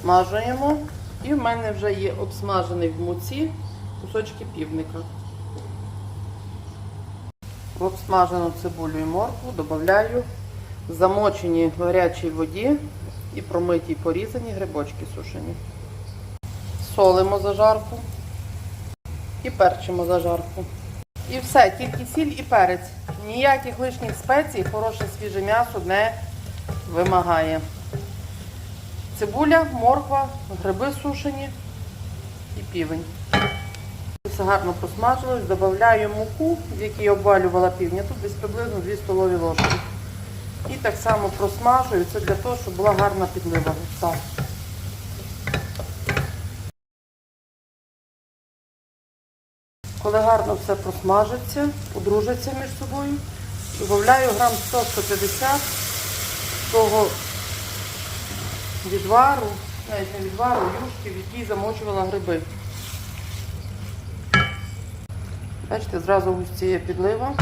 обсмажуємо. І в мене вже є обсмажений в муці кусочки півника. В обсмажену цибулю і моркву додаю замочені в гарячій воді і промиті порізані грибочки сушені. Солимо зажарку і перчимо зажарку. І все, тільки сіль і перець. Ніяких лишніх спецій, хороше свіже м'ясо не вимагає. Цибуля, морква, гриби сушені і півень. Все гарно посмажилось, додаю муку, в якій обвалювала півня. Тут десь приблизно 2 столові ложки. І так само просмажую. Це для того, щоб була гарна підлива густа. Коли гарно все просмажиться, подружиться між собою, додаю грам 100-150 того відвару, навіть не відвару, юшки, в якій замочувала гриби. Бачите, зразу густіє підлива.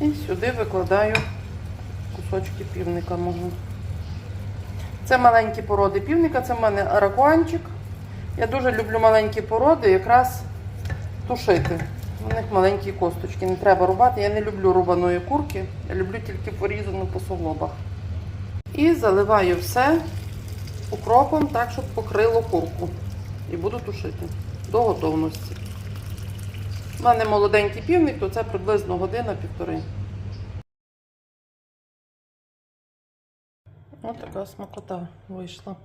І сюди викладаю кусочки півника мого. Це маленькі породи півника, це в мене аракуанчик. Я дуже люблю маленькі породи, якраз тушити. У них маленькі косточки, не треба рубати. Я не люблю рубаної курки, я люблю тільки порізану по суглобах. І заливаю все укропом так, щоб покрило курку. І буду тушити до готовності. У мене молоденький півник, то це приблизно година-півтори. Ось така смакота вийшла.